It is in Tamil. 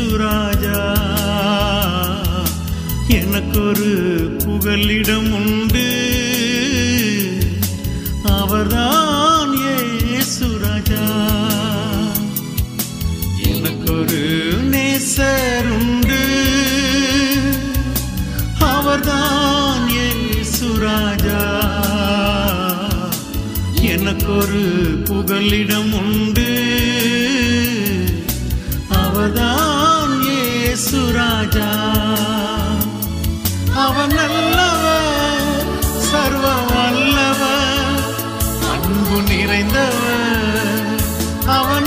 இயேசுராஜா எனக்கொரு புகலிடம் உண்டு. அவர்தான் இயேசுராஜா எனக்கொரு நேசர் உண்டு. அவர்தான் இயேசுராஜா எனக்கொரு புகலிடம் உண்டு. ராஜா அவன் நல்லவன் சர்வ வல்லவன் அன்பு நிறைந்தவன். அவன்